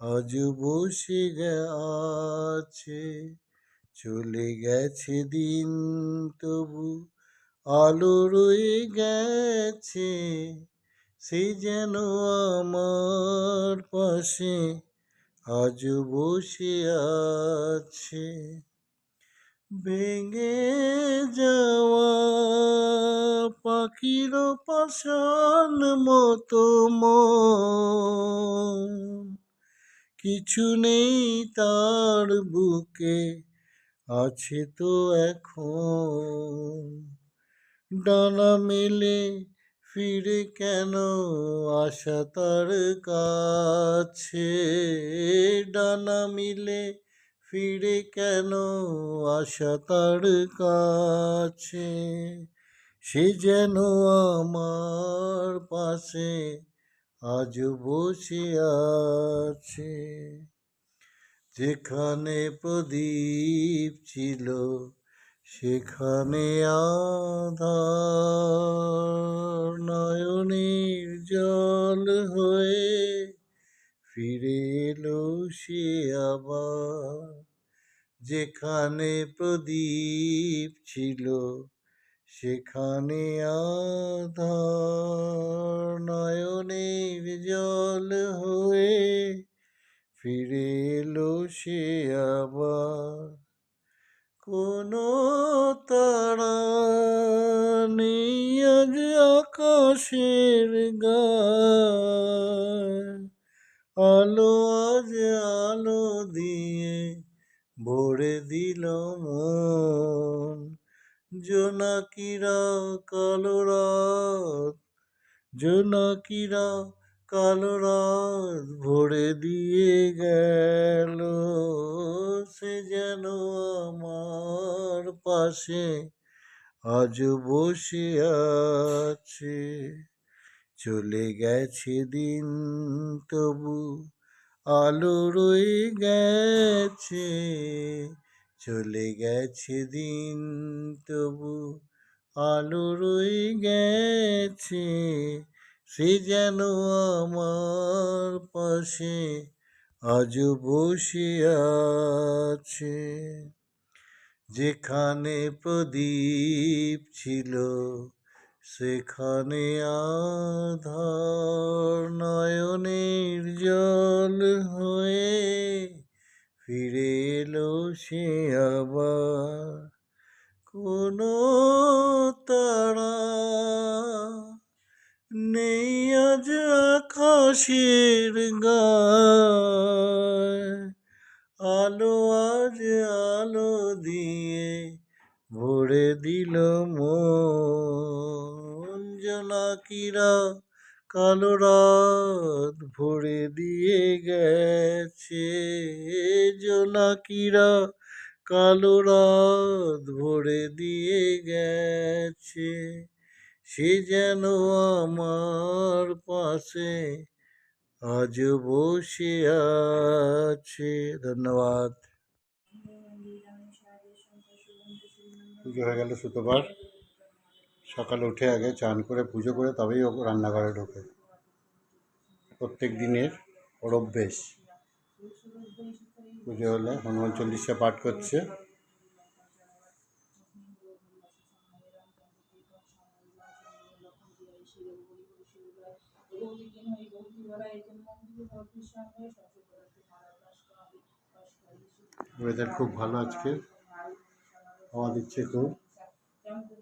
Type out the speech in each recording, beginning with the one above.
আজ বসে আছে চলে গেছে দিন তবু, আলো রয়ে গেছে, সে যেন আমার পাশে আজ বসে আছে। ভেঙে যাওয়া পাখির পাশান মতো মন কিছু নেই তার বুকে, আছে তো এখন। ডানা মেলে ফিরে কেন আশা তার কাছে? ডানা মিলে ফিরে কেন আসা তার কাছে? সে যেন আমার পাশে আজ বসে আছে যেখানে প্রদীপ ছিল, সেখানে আধার নয়নের জল হয়ে ফিরে এলো সে আবার। যেখানে প্রদীপ ছিল সেখানে আধার নয়নের জল হয়ে ফিরে এলো সে আবার। কোনো তারা নেই আজ আকাশের গায়। আলো আজ আলো দিয়ে ভরে দিল মন। জোনাকিরা কালো রাত, জোনাকিরা কালো রাত ভরে দিয়ে গেল। সে যেন আমার পাশে আজ বসে আছে। চলে গেছে দিন, তবু আলো রয়ে গেছে। চলে গেছে দিন, তবু আলো রয়ে গেছে। সে যেন আমার পাশে আজ বসে আছে। যেখানে প্রদীপ ছিল, সেখানে আধার নয়নের জল হয়ে ফিরে এলো সে আবার। কোনো তারা নেই আজ আকাশের আলো আজ আলো দিয়ে ভরে দিল মন। জোনাকিরা কালো রাত ভরে দিয়ে গেছে জোনাকিরা কালো রাত ভরে দিয়ে গেছে সে যেন আমার পাশে আজ বসে আছে। ধন্যবাদ। পুজো হয়ে গেল শুক্রবার সকালে উঠে আগে চান করে পুজো করে তবেই ও রান্নাঘরে ঢোকে। প্রত্যেক দিনের ওর অভ্যেস। পুজো হলে হনুমান চল্লিশা পাঠ করছে। ওয়েদার খুব ভালো আজকে। হাওয়া দিচ্ছে খুব।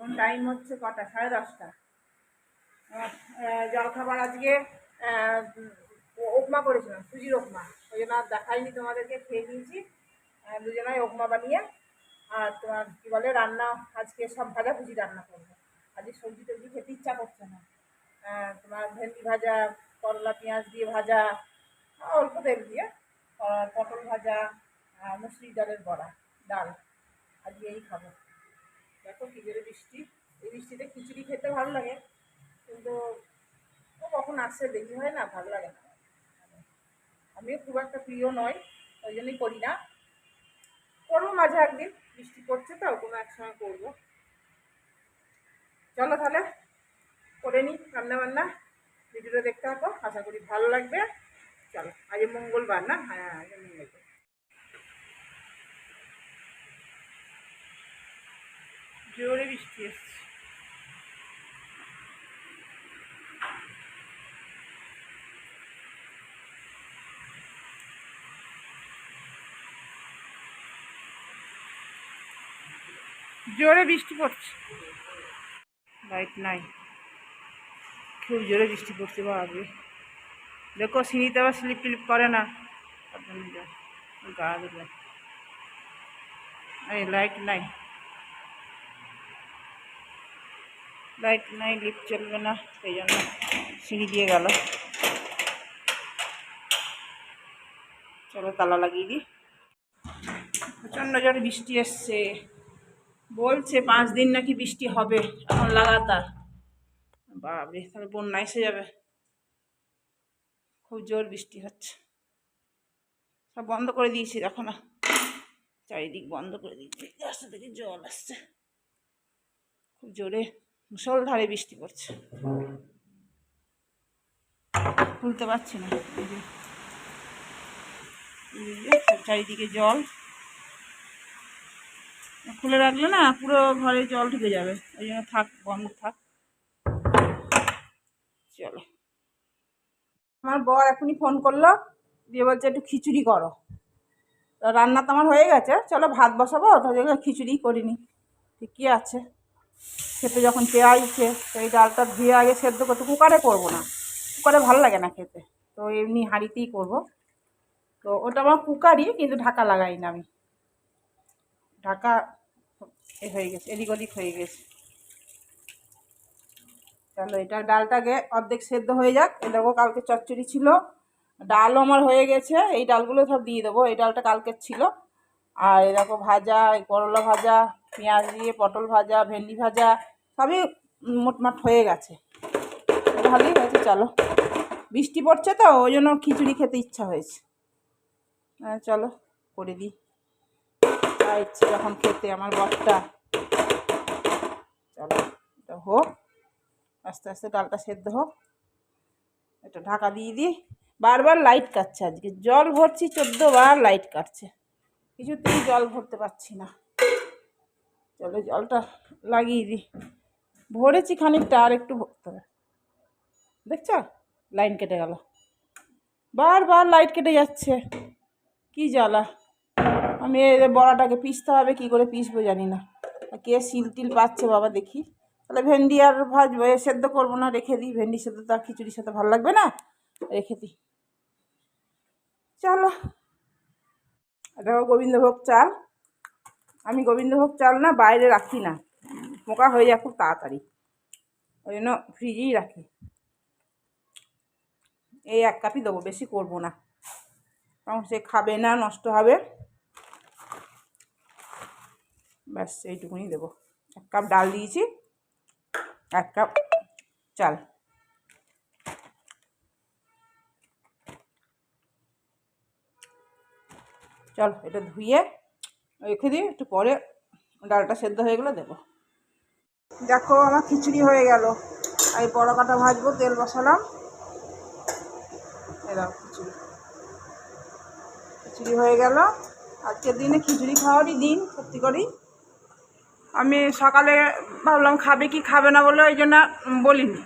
এখন টাইম হচ্ছে কটা? সাড়ে দশটা। জলখাবার আজকে উপমা করেছিলাম, সুজির উপমা। ওই জন্য আর দেখাইনি তোমাদেরকে, খেয়ে নিয়েছি। দুজনাই উপমা বানিয়ে, আর তোমার কী বলে, রান্না আজকে সব ভাজা ভুজি রান্না করব। আজকে সবজি টবজি খেতে ইচ্ছা করছে না। তোমার ভেন্ডি ভাজা, করলা, পেঁয়াজ দিয়ে ভাজা, অল্প তেল দিয়ে পটল ভাজা মুসুরি ডালের বড়া, ডাল। আজকে এই খাব। দেখো কি জোরে বৃষ্টি। এই বৃষ্টিতে খিচুড়ি খেতে ভালো লাগে, কিন্তু ও কখন আসছে দেরি হয় না, ভালো লাগে না। আমিও খুব একটা প্রিয় নয় ওই জন্যই করি না। করব মাঝে একদিন, বৃষ্টি পড়ছে তো, কোনো এক সময় করব। চলো তাহলে, করে নিই রান্না বান্না ভিডিওটা দেখতে থাকো, আশা করি ভালো লাগবে। চলো, আজ মঙ্গলবার না? হ্যাঁ আজ মঙ্গলবার। জোরে বৃষ্টি এসছে। জোরে বৃষ্টি পড়ছে। লাইট নাই। খুব জোরে বৃষ্টি পড়ছে বাবরে। দেখো, সিঁড়িতে আবার স্লিপ টিলিপ করে না। গা দেবে এই লাইট নাই। লাইট নাই লিফট চলবে না, সেই জন্য সিঁড়ি দিয়ে গেল। চলো তালা লাগিয়ে দিই। প্রচণ্ড জোরে বৃষ্টি এসছে। বলছে পাঁচ দিন নাকি বৃষ্টি হবে, এখন লাগাতার। বাবরে তাহলে বন্যা এসে যাবে। খুব জোর বৃষ্টি হচ্ছে। সব বন্ধ করে দিয়েছি দেখো না। চারিদিক বন্ধ করে দিয়েছি। রাস্তা থেকে জল আসছে। খুব জোরে। মুসলধারে বৃষ্টি পড়ছে। খুলতে পারছি না। চারিদিকে জল। খুলে রাখলে না পুরো ঘরে জল ঢুকে যাবে। ওই জন্য থাক, বন্ধ থাক। চলো। আমার বর এখনই ফোন করল, দিয়ে বলছে, একটু খিচুড়ি করো। রান্না তো আমার হয়ে গেছে, চলো ভাত বসাবো জন্য খিচুড়ি করিনি। ঠিকই আছে? খেতে যখন চেয়ে আসছে তো এই ডালটা ধুয়ে আগে সেদ্ধ করতে, কুকারে করব না। কুকারে ভালো লাগে না খেতে, তো এমনি হাঁড়িতেই করব। তো ওটা আমার কুকারই, কিন্তু ঢাকা লাগাই না আমি। ঢাকা এ হয়ে গেছে, এদিক ওদিক হয়ে গেছে। তাহলে এটা ডালটাকে অর্ধেক সেদ্ধ হয়ে যাক। এ দেখো কালকে চচ্চড়ি ছিল, ডালও আমার হয়ে গেছে। এই ডালগুলো সব দিয়ে দেবো, এই ডালটা কালকের ছিল। আর দেখো ভাজা, এই করলা ভাজা পেঁয়াজ দিয়ে, পটল ভাজা, ভেন্ডি ভাজা, সবই মোটমাট হয়ে গেছে। ভালোই হয়েছে, চলো। বৃষ্টি পড়ছে তো, ওই জন্য খিচুড়ি খেতে ইচ্ছা হয়েছে। হ্যাঁ চলো, করে দিই। যা ইচ্ছে যখন খেতে, আমার বরটা। চলো, এটা হোক। আস্তে আস্তে ডালটা সেদ্ধ হোক। এটা ঢাকা দিয়ে দিই। বারবার লাইট কাটছে আজকে। জল ভরছি চোদ্দ বার লাইট কাটছে। কিছুতেই জল ভরতে পারছি না। চলো জলটা লাগিয়ে দিই। ভরেছি খানিকটা, আর একটু ভরতে হবে। দেখছ? লাইন কেটে গেল। বারবার লাইট কেটে যাচ্ছে। কি জ্বালা। আমি এই বড়াটাকে পিসতে হবে, কি করে পিসবো জানি না। কে শিল টিল পাচ্ছে বাবা দেখি। তাহলে ভেন্ডি আর ভাজবো সেদ্ধ করব না, রেখে দিই। ভেন্ডি সেদ্ধ তো আর খিচুড়ির সাথে ভালো লাগবে না। রেখে দিই। চলো। এটা গোবিন্দভোগ চাল। আমি গোবিন্দভোগ চাল না, বাইরে রাখি না। পোকা হয়ে যায় খুব তাড়াতাড়ি। ওই জন্য ফ্রিজেই রাখি। এই এক কাপই দেবো, বেশি করব না। কারণ সে খাবে না, নষ্ট হবে। ব্যাস, এইটুকুনি দেবো। এক কাপ ডাল দিয়েছি, এক কাপ চাল। চল, এটা ধুয়ে রেখে দিই একটু পরে ডালটা সেদ্ধ হয়ে গেলে দেবো। দেখো আমার খিচুড়ি হয়ে গেল। এই বড় কাটা ভাজবো, তেল বসালাম। এরকম খিচুড়ি। খিচুড়ি হয়ে গেল। আজকের দিনে খিচুড়ি খাওয়ারই দিন, সত্যি করেই। আমি সকালে ভাবলাম, খাবে কি খাবে না বলে ওই জন্য বলিনি।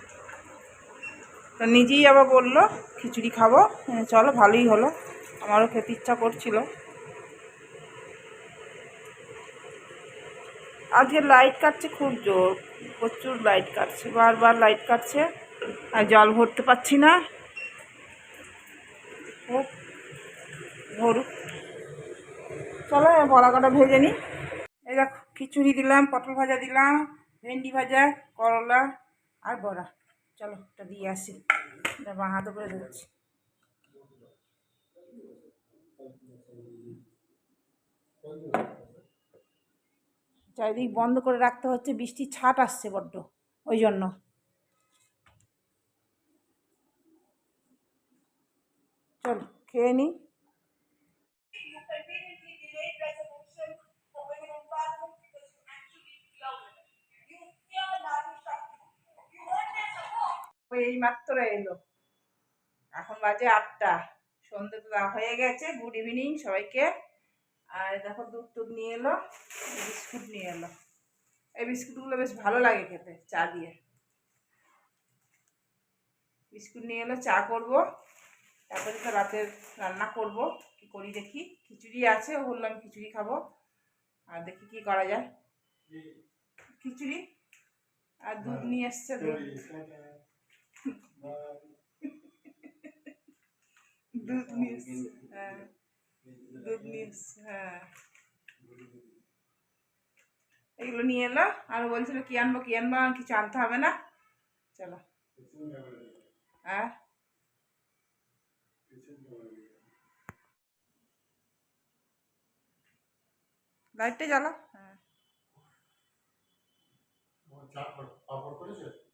তো নিজেই আবার বলল, খিচুড়ি খাব। চলো, ভালোই হলো। আমারও খেতে ইচ্ছা করছিল। আজকে লাইট কাটছে খুব জোর। প্রচুর লাইট কাটছে বারবার লাইট কাটছে। আর জল ভরতে পারছি না। হোক, ভরুক। চলো এবার বড়া কটা ভেজে নিই। এই দেখো খিচুড়ি দিলাম পটল ভাজা দিলাম ভেন্ডি ভাজা করলা আর বড়া। চলো এটা দিয়ে আসি। এটা বাঁ হাতে করে ধরছি। চারিদিক বন্ধ করে রাখতে হচ্ছে বৃষ্টির ছাট আসছে বড্ড, ওই জন্য। চল, খেয়ে নিই এই মাত্র এলো। এখন বাজে আটটা। সন্ধে তো হয়ে গেছে। গুড ইভিনিং সবাইকে। আর দেখো দুধ টুধ নিয়ে এলো বিস্কুট নিয়ে এলো। এই বিস্কুটগুলো বেশ ভালো লাগে খেতে চা দিয়ে। বিস্কুট নিয়ে এলো চা করব। তারপরে তো রাতের রান্না করব কি করি দেখি। খিচুড়ি আছে ও বললাম খিচুড়ি খাব। আর দেখি কি করা যায়। খিচুড়ি আর দুধ নিয়ে এসছে দুধ। দুধ নিয়ে এসছে হ্যাঁ। দুধ নিয়ে এসছে হ্যাঁ। এগুলো নিয়ে এলো আর বলছিল কি আনব কি আনব আর কিছু আনতে হবে না। চলো। হ্যাঁ লাইটটা জ্বালা? হ্যাঁ।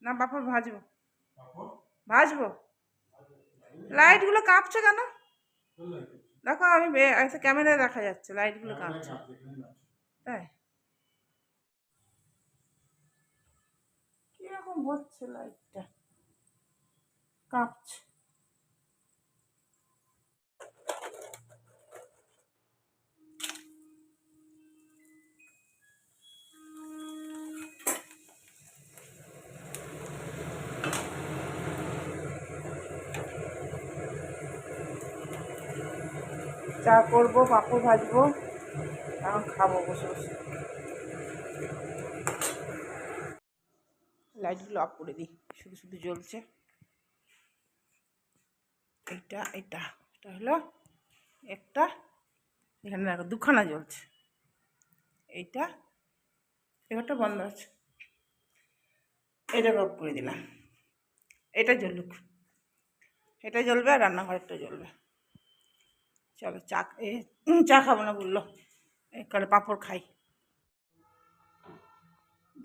না পাপড় ভাজবো। ভাজবো? লাইটগুলো কাঁপছে কেন? দেখো আমি একটা ক্যামেরায় দেখা যাচ্ছে লাইটগুলো কাঁপছে। তাই? কীরকম হচ্ছে লাইটটা? কাঁপছে। চা করব, পাঁপড় ভাজবো, এখন খাব বসে বসে। লাইটগুলো অফ করে দিই, শুধু শুধু জ্বলছে। এইটা এটা এটা হলো একটা, এখানে দেখো দুখানা জ্বলছে। এইটা, এবারটা বন্ধ আছে। এটাকে অফ করে দিলাম। এটা জ্বলুক। এটা জ্বলবে আর রান্নাঘরেরটা জ্বলবে। চলো চা চা খাব না বলল। এখানে পাঁপড় খাই।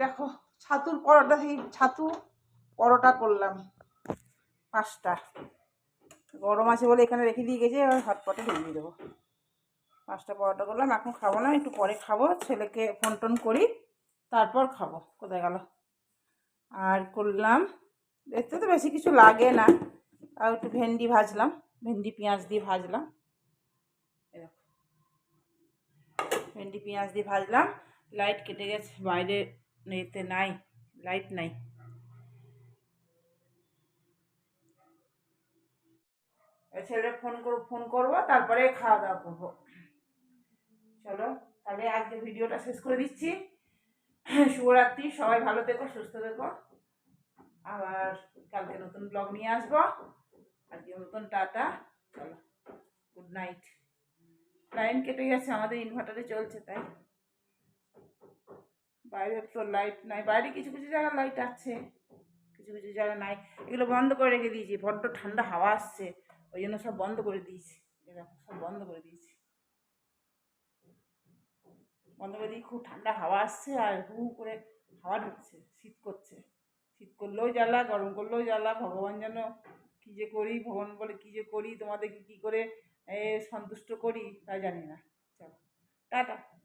দেখো, ছাতুর পরোটা সেই ছাতু পরোটা করলাম। পাঁচটা। গরম আছে বলে এখানে রেখে দিয়ে গেছে, এবার হটপটে ঢেলে দেবো। পাঁচটা পরোটা করলাম, এখন খাব না, একটু পরে খাব, ছেলেকে ফোন টোন করি, তারপর খাব, কোথায় গেল? আর করলাম, এতে তো বেশি কিছু লাগে না আর একটু ভেন্ডি ভাজলাম, ভেন্ডি পেঁয়াজ দিয়ে ভাজলাম এই দেখো ভেন্ডি, পেঁয়াজ দিয়ে ভাজলাম। লাইট কেটে গেছে, বাইরে এতে নাই লাইট নাই। ছেলে ফোন করব ফোন করব, তারপরে খাওয়া দাওয়া করব। চলো, তাহলে আজকে ভিডিওটা শেষ করে দিচ্ছি। শুভরাত্রি, সবাই ভালো থেকো, সুস্থ থেকো। আবার কালকে নতুন ব্লগ নিয়ে আসব। আজকে নতুন টাটা, চলো গুড নাইট লাইন কেটে গেছে, আমাদের ইনভার্টারে চলছে তাই। বাইরে তো লাইট নাই, বাইরে কিছু কিছু জায়গায় লাইট আছে। কিছু কিছু জায়গায় নাই। এগুলো বন্ধ করে রেখে দিয়েছি, বড্ড ঠান্ডা হাওয়া আসছে, ওই জন্য সব বন্ধ করে দিয়েছি। এরকম সব বন্ধ করে দিয়েছি। বন্ধ করে দিয়ে খুব ঠান্ডা হাওয়া আসছে আর হু করে হাওয়া ঢুকছে, শীত করছে। শীত করলেও জ্বালা, গরম করলেও জ্বালা, ভগবান যেন কী যে করি, ভগবান বলে কী যে করি, তোমাদেরকে কী করে সন্তুষ্ট করি তা জানি না। চলো টাটা।